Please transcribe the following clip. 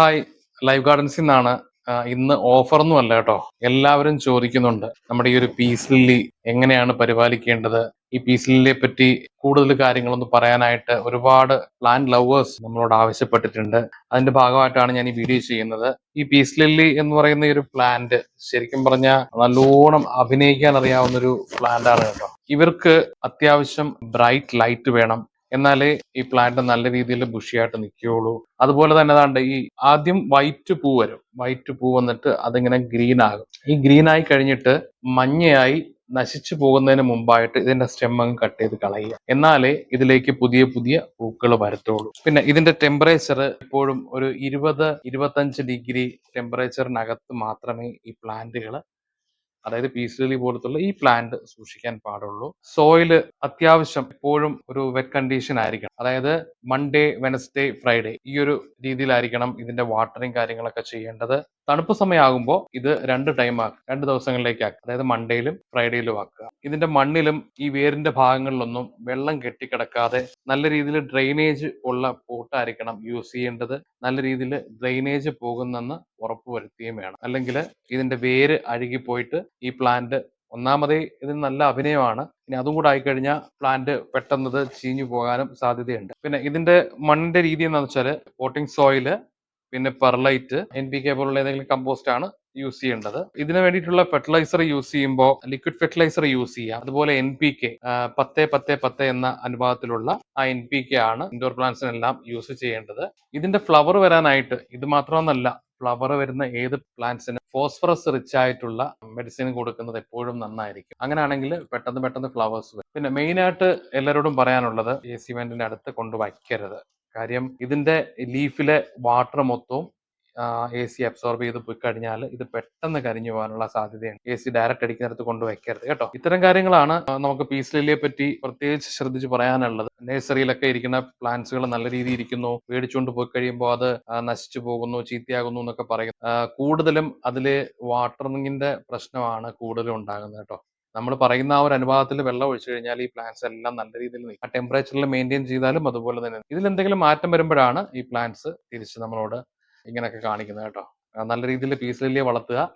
Hi live ഗാർഡൻസിൽ നിന്നാണ് ഇന്ന് offer ഒന്നും അല്ല കേട്ടോ. എല്ലാവരും ചോദിക്കുന്നുണ്ട് നമ്മുടെ ഈ ഒരു പീസ് ലില്ലി എങ്ങനെയാണ് പരിപാലിക്കേണ്ടത്? ഈ പീസ് ലില്ലിയെ പറ്റി കൂടുതൽ കാര്യങ്ങളൊന്ന് പറയാനായിട്ട് ഒരുപാട് പ്ലാന്റ് ലവേഴ്സ് നമ്മളോട് ആവശ്യപ്പെട്ടിട്ടുണ്ട്. അതിന്റെ ഭാഗമായിട്ടാണ് ഞാൻ ഈ വീഡിയോ ചെയ്യുന്നത്. ഈ പീസ് ലില്ലി എന്ന് പറയുന്ന ഈ ഒരു പ്ലാന്റ് ശരിക്കും പറഞ്ഞാൽ നല്ലോണം അഭിനയിക്കാൻ അറിയാവുന്ന ഒരു പ്ലാന്റ് ആണ് കേട്ടോ. ഇവർക്ക് അത്യാവശ്യം ബ്രൈറ്റ് ലൈറ്റ് വേണം. എന്നാലേ ഈ പ്ലാന്റ് നല്ല രീതിയിൽ ബുഷിയായിട്ട് നിൽക്കുകയുള്ളൂ അതുപോലെ തന്നെ താണ്ട് ഈ ആദ്യം വൈറ്റ് പൂ വരും. വൈറ്റ് പൂ വന്നിട്ട് അതിങ്ങനെ ഗ്രീൻ ആകും. ഈ ഗ്രീൻ ആയി കഴിഞ്ഞിട്ട് മഞ്ഞയായി നശിച്ചു പോകുന്നതിന് മുമ്പായിട്ട് ഇതിന്റെ സ്റ്റെം അങ്ങ് കട്ട് ചെയ്ത് കളയുക. എന്നാലേ ഇതിലേക്ക് പുതിയ പുതിയ പൂക്കൾ വരത്തുള്ളൂ. പിന്നെ ഇതിന്റെ ടെമ്പറേച്ചർ എപ്പോഴും ഒരു ഇരുപത് ഇരുപത്തഞ്ച് ഡിഗ്രി ടെമ്പറേച്ചറിനകത്ത് മാത്രമേ ഈ പ്ലാന്റുകൾ അതായത് പീസ് ലില്ലി പോലത്തുള്ള ഈ പ്ലാന്റ് സൂക്ഷിക്കാൻ പാടുള്ളൂ. സോയിൽ അത്യാവശ്യം എപ്പോഴും ഒരു വെറ്റ് കണ്ടീഷൻ ആയിരിക്കണം. അതായത് മൺഡേ വെനസ്ഡേ ഫ്രൈഡേ ഈ ഒരു രീതിയിലായിരിക്കണം ഇതിന്റെ വാട്ടറിങ് കാര്യങ്ങളൊക്കെ ചെയ്യേണ്ടത്. തണുപ്പ് സമയമാകുമ്പോൾ ഇത് രണ്ട് ടൈം ആക്കുക രണ്ട് ദിവസങ്ങളിലേക്ക് ആക്കുക അതായത് മൺഡേയിലും ഫ്രൈഡേയിലും ആക്കുക. ഇതിന്റെ മണ്ണിലും ഈ വേരിന്റെ ഭാഗങ്ങളിലൊന്നും വെള്ളം കെട്ടിക്കിടക്കാതെ നല്ല രീതിയിൽ ഡ്രെയിനേജ് ഉള്ള പോട്ടായിരിക്കണം യൂസ് ചെയ്യേണ്ടത്. നല്ല രീതിയിൽ ഡ്രെയിനേജ് പോകുന്നെന്ന് ഉറപ്പുവരുത്തുകയും വേണം. അല്ലെങ്കിൽ ഇതിന്റെ വേര് അഴുകിപ്പോയിട്ട് ഈ പ്ലാന്റ് ഒന്നാമതേ ഇതിന് നല്ല അഭിനയമാണ്. ഇനി അതും കൂടെ ആയിക്കഴിഞ്ഞാൽ പ്ലാന്റ് പെട്ടെന്ന് ചീഞ്ഞു പോകാനും സാധ്യതയുണ്ട്. പിന്നെ ഇതിന്റെ മണ്ണിന്റെ രീതി എന്താണെന്ന് വെച്ചാൽ പോട്ടിംഗ് സോയിൽ പിന്നെ പെർലൈറ്റ് എൻ പി കെ പോലുള്ള ഏതെങ്കിലും കമ്പോസ്റ്റ് ആണ് യൂസ് ചെയ്യേണ്ടത്. ഇതിന് വേണ്ടിയിട്ടുള്ള ഫെർട്ടിലൈസർ യൂസ് ചെയ്യുമ്പോൾ ലിക്വിഡ് ഫെർട്ടിലൈസർ യൂസ് ചെയ്യാം അതുപോലെ എൻ പി കെ പത്ത് പത്ത് പത്ത് എന്ന അനുപാതത്തിലുള്ള ആ എൻ പി കെ ആണ് ഇൻഡോർ പ്ലാന്റ്സിനെല്ലാം യൂസ് ചെയ്യേണ്ടത്. ഇതിന്റെ ഫ്ലവർ വരാനായിട്ട് ഇത് മാത്രമെന്നല്ല ഫ്ലവർ വരുന്ന ഏത് പ്ലാന്റ്സിന് ഫോസ്ഫറസ് റിച്ച് ആയിട്ടുള്ള മെഡിസിൻ കൊടുക്കുന്നത് എപ്പോഴും നന്നായിരിക്കും. അങ്ങനെയാണെങ്കിൽ പെട്ടെന്ന് പെട്ടെന്ന് ഫ്ലവേഴ്സ് വരും. പിന്നെ മെയിൻ ആയിട്ട് എല്ലാവരോടും പറയാനുള്ളത് എ സി അടുത്ത് കൊണ്ട് വയ്ക്കരുത്. കാര്യം ഇതിന്റെ ലീഫിലെ വാട്ടർ മൊത്തവും എ സി അബ്സോർബ് ചെയ്ത് പോയി കഴിഞ്ഞാൽ ഇത് പെട്ടെന്ന് കരിഞ്ഞു പോകാനുള്ള സാധ്യതയുണ്ട്. എ സി ഡയറക്റ്റ് അടിക്കുന്നിടത്ത് കൊണ്ട് വെക്കരുത് കേട്ടോ. ഇത്തരം കാര്യങ്ങളാണ് നമുക്ക് പീസ് ലില്ലിയെ പറ്റി പ്രത്യേകിച്ച് ശ്രദ്ധിച്ച് പറയാനുള്ളത്. നഴ്സറിയിലൊക്കെ ഇരിക്കുന്ന പ്ലാന്റ്സുകൾ നല്ല രീതിയിൽ ഇരിക്കുന്നു. മേടിച്ചുകൊണ്ട് പോയി കഴിയുമ്പോൾ അത് നശിച്ചു പോകുന്നു ചീത്തയാകുന്നു എന്നൊക്കെ പറയും. കൂടുതലും അതിൽ വാട്ടറിങ്ങിന്റെ പ്രശ്നമാണ് കൂടുതലും ഉണ്ടാകുന്നത് കേട്ടോ. നമ്മൾ പറയുന്ന ആ ഒരു അനുപാതത്തിൽ വെള്ളം ഒഴിച്ചു കഴിഞ്ഞാൽ ഈ പ്ലാന്റ്സ് എല്ലാം നല്ല രീതിയിൽ നിൽക്കും. ആ ടെമ്പറേച്ചറിൽ മെയിന്റെയിൻ ചെയ്താലും അതുപോലെ തന്നെ ഇതിൽ എന്തെങ്കിലും മാറ്റം വരുമ്പോഴാണ് ഈ പ്ലാന്റ്സ് തിരിച്ച് നമ്മളോട് ഇങ്ങനെയൊക്കെ കാണിക്കുന്നത് കേട്ടോ. നല്ല രീതിയിൽ പീസ് ലില്ലിയെ വളർത്തുക.